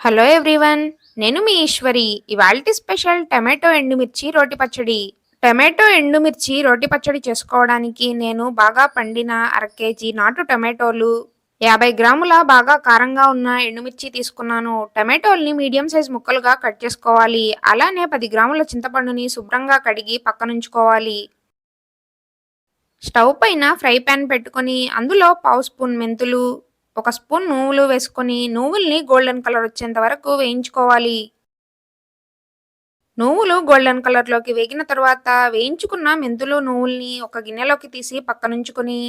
Hello everyone నేను మీ ఈశ్వరి. ఇవాల్టి special tomato ఎండుమిర్చి రోటి పచ్చడి. టమాటో ఎండుమిర్చి రోటి పచ్చడి చేసుకోవడానికి నేను బాగా పండిన అర కేజీ నాటు టమాటోలు యాభై గ్రాముల బాగా కారంగా ఉన్న ఎండుమిర్చి తీసుకున్నాను. టమాటోల్ని మీడియం సైజ్ ముక్కలుగా కట్ చేసుకోవాలి. అలానే పది గ్రాముల చింతపండుని శుభ్రంగా కడిగి పక్కనుంచుకోవాలి. స్టవ్ పైన ఫ్రై ప్యాన్ పెట్టుకొని అందులో పావు స్పూన్ మెంతులు ఒక స్పూన్ నువ్వులు వేసుకొని నువ్వుల్ని గోల్డెన్ కలర్ వచ్చేంత వరకు వేయించుకోవాలి. నువ్వులు గోల్డెన్ కలర్లోకి వేగిన తర్వాత వేయించుకున్న మెంతులు నువ్వుల్ని ఒక గిన్నెలోకి తీసి పక్కనుంచుకొని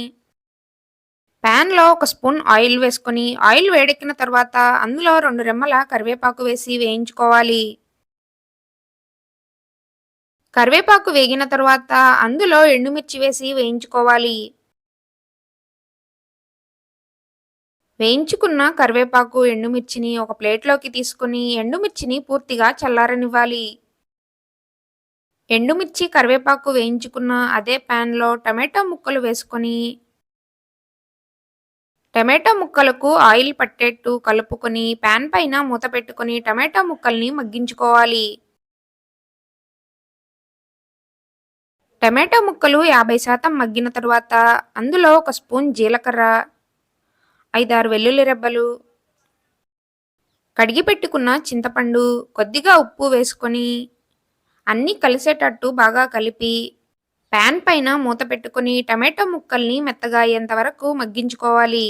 ప్యాన్లో ఒక స్పూన్ ఆయిల్ వేసుకొని ఆయిల్ వేడెక్కిన తర్వాత అందులో రెండు రెమ్మల కరివేపాకు వేసి వేయించుకోవాలి. కరివేపాకు వేగిన తర్వాత అందులో ఎండుమిర్చి వేసి వేయించుకోవాలి. వేయించుకున్న కరివేపాకు ఎండుమిర్చిని ఒక ప్లేట్లోకి తీసుకుని ఎండుమిర్చిని పూర్తిగా చల్లారనివ్వాలి. ఎండుమిర్చి కరివేపాకు వేయించుకున్న అదే ప్యాన్లో టమాటో ముక్కలు వేసుకొని టమాటో ముక్కలకు ఆయిల్ పట్టేట్టు కలుపుకొని ప్యాన్ పైన మూత పెట్టుకొని టమాటో ముక్కల్ని మగ్గించుకోవాలి. టమాటో ముక్కలు యాభై శాతం మగ్గిన తర్వాత అందులో ఒక స్పూన్ జీలకర్ర ఐదారు వెల్లుల్లి రెబ్బలు. కడిగి పెట్టుకున్న చింతపండు కొద్దిగా ఉప్పు వేసుకొని అన్నీ కలిసేటట్టు బాగా కలిపి ప్యాన్ పైన మూత పెట్టుకొని టమాటో ముక్కల్ని మెత్తగా అయ్యేంత వరకు మగ్గించుకోవాలి.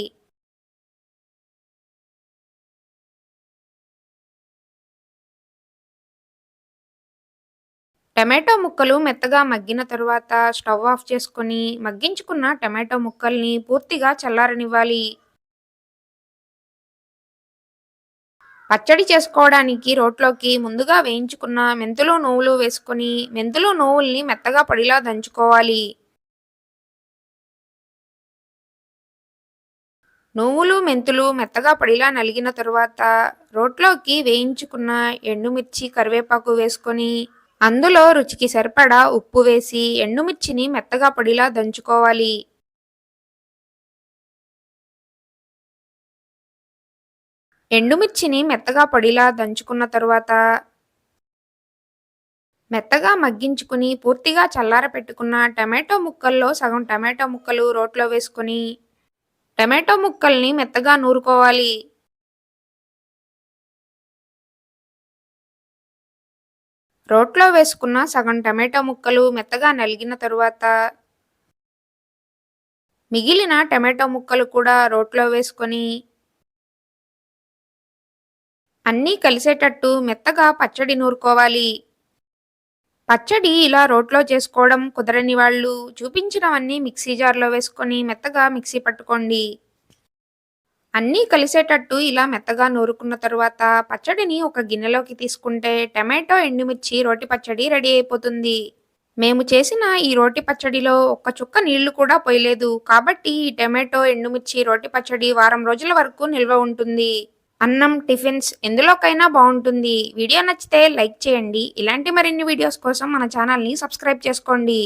టమాటో ముక్కలు మెత్తగా మగ్గిన తరువాత స్టవ్ ఆఫ్ చేసుకొని మగ్గించుకున్న టమాటో ముక్కల్ని పూర్తిగా చల్లారనివ్వాలి. పచ్చడి చేసుకోవడానికి రోట్లోకి ముందుగా వేయించుకున్న మెంతులు నువ్వులు వేసుకొని మెంతులు నువ్వుల్ని మెత్తగా పొడిలా దంచుకోవాలి. నువ్వులు మెంతులు మెత్తగా పొడిలా నలిగిన తరువాత రోట్లోకి వేయించుకున్న ఎండుమిర్చి కరివేపాకు వేసుకొని అందులో రుచికి సరిపడా ఉప్పు వేసి ఎండుమిర్చిని మెత్తగా పొడిలా దంచుకోవాలి. ఎండుమిర్చిని మెత్తగా పొడిలా దంచుకున్న తరువాత మెత్తగా మగ్గించుకుని పూర్తిగా చల్లార పెట్టుకున్న టమాటో ముక్కల్లో సగం టమాటో ముక్కలు రోట్లో వేసుకొని టమాటో ముక్కల్ని మెత్తగా నూరుకోవాలి. రోట్లో వేసుకున్న సగం టమాటో ముక్కలు మెత్తగా నలిగిన తరువాత మిగిలిన టమాటో ముక్కలు కూడా రోట్లో వేసుకొని అన్నీ కలిసేటట్టు మెత్తగా పచ్చడి నూరుకోవాలి. పచ్చడి ఇలా రోట్లో చేసుకోవడం కుదరని వాళ్ళు చూపించినవన్నీ మిక్సీ జార్లో వేసుకొని మెత్తగా మిక్సీ పట్టుకోండి. అన్నీ కలిసేటట్టు ఇలా మెత్తగా నూరుకున్న తరువాత పచ్చడిని ఒక గిన్నెలోకి తీసుకుంటే టమాటో ఎండుమిర్చి రోటి పచ్చడి రెడీ అయిపోతుంది. మేము చేసిన ఈ రోటి పచ్చడిలో ఒక్క చుక్క నీళ్ళు కూడా పోయలేదు. కాబట్టి ఈ టమాటో ఎండుమిర్చి రోటి పచ్చడి వారం రోజుల వరకు నిల్వ ఉంటుంది. అన్నం టిఫిన్స్ ఎందులోకైనా బాగుంటుంది. వీడియో నచ్చితే లైక్ చేయండి. ఇలాంటి మరిన్ని వీడియోస్ కోసం మన ఛానల్ని సబ్స్క్రైబ్ చేసుకోండి.